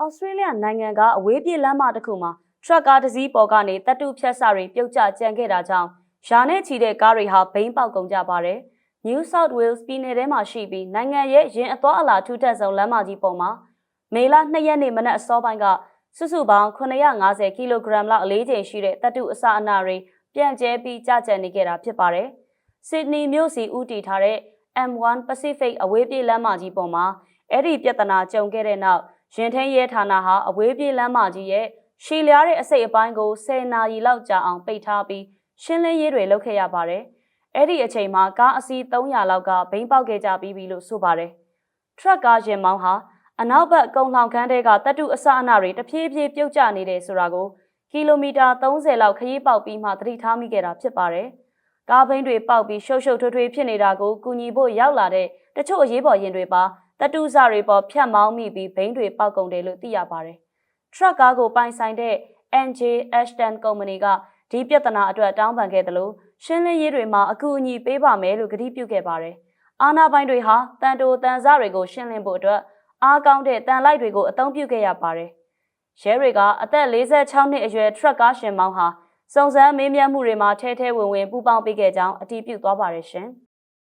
ဩစတြေးလျနိုင်ငံကအဝေးပြေးလမ်းမတစ်ခုမှာထရက်ကားတစ်စီးပေါ်ကနေတပ်တုဖြတ်စတွေပြုတ်ကျကြံခဲ့တာကြောင့်ယာနဲ့ချီတဲ့ကားတွေဟာဘိန်းပေါက်ကုန်ကြပါတယ်။ New South Wales ပြည်နယ်ထဲမှာရှိပြီးနိုင်ငံရဲ့ရင်အသွားအလာထူထပ်ဆုံးလမ်းမကြီးပေါ်မှာမေလ2ရက်နေ့မနက်အစောပိုင်းကစုစုပေါင်း950ကီလိုဂရမ်လောက်အလေးချိန်ရှိတဲ့တပ်တုအစအနတွေပြန့်ကျဲပြီးကြကြံနေခဲ့တာဖြစ်ပါတယ်။ Sydney မြို့စီဦးတည်ထားတဲ့ M1 Pacific အဝေးပြေးလမ်းမကြီးပေါ်မှာအဲ့ဒီပြဿနာကြုံခဲ့တဲ့နောက် ရင်ထင်းရဲဌာနဟာအဝေးပြေးလမ်းမကြီးရဲ့ရှည်လျားတဲ့အစိတ်အပိုင်းကို10နာရီလောက်ကြာအောင်ပိတ်ထားပြီးရှင်းလင်းရေးတွေလုပ်ခဲ့ရပါတယ်။အဲ့ဒီအချိန်မှာကားအစီး300လောက်ကဘိန်းပေါက်ခဲ့ကြပြီးပြီလို့ဆိုပါတယ်။ထရက်ကားရင်မောင်းဟာအနောက်ဘက်ကုန်းလောင်ခန်းတဲကတပ်တုအစအနတွေတဖြည်းဖြည်းပြုတ်ကျနေတယ်ဆိုတာကိုကီလိုမီတာ30လောက်ခရီးပေါက်ပြီးမှသတိထားမိခဲ့တာဖြစ်ပါတယ်။ကားဘိန်းတွေပေါက်ပြီးရှုပ်ရှုပ်ထွေးထွေးဖြစ်နေတာကိုကူညီဖို့ရောက်လာတဲ့တချို့အရေးပေါ်ရင်တွေပါ တတူးစတွေပေါ်ဖြတ်မောင်းမိပြီးဘိန်းတွေပေါက်ကုန်တယ်လို့သိရပါတယ်။ထရက်ကားကိုပိုင်ဆိုင်တဲ့ NJ Ashton ကုမ္ပဏီကဒီပြဿနာအတွက်တောင်းပန်ခဲ့တယ်လို့ရှင်းလင်းရေးတွေမှာအကူအညီပေးပါမယ်လို့ကတိပြုခဲ့ပါတယ်။အာနာပိုင်တွေဟာတန်တိုတန်စတွေကိုရှင်းလင်းဖို့အတွက်အားကောင်းတဲ့တန်လိုက်တွေကိုအသုံးပြုခဲ့ရပါတယ်။ရဲတွေကအသက်46နှစ်အရွယ်ထရက်ကားရှင်မောင်းဟာစုံစမ်းမေးမြန်းမှုတွေမှာထဲထဲဝင်ဝင်ပူးပေါင်းပေးခဲ့ကြောင်းအတည်ပြုသွားပါတယ်ရှင်။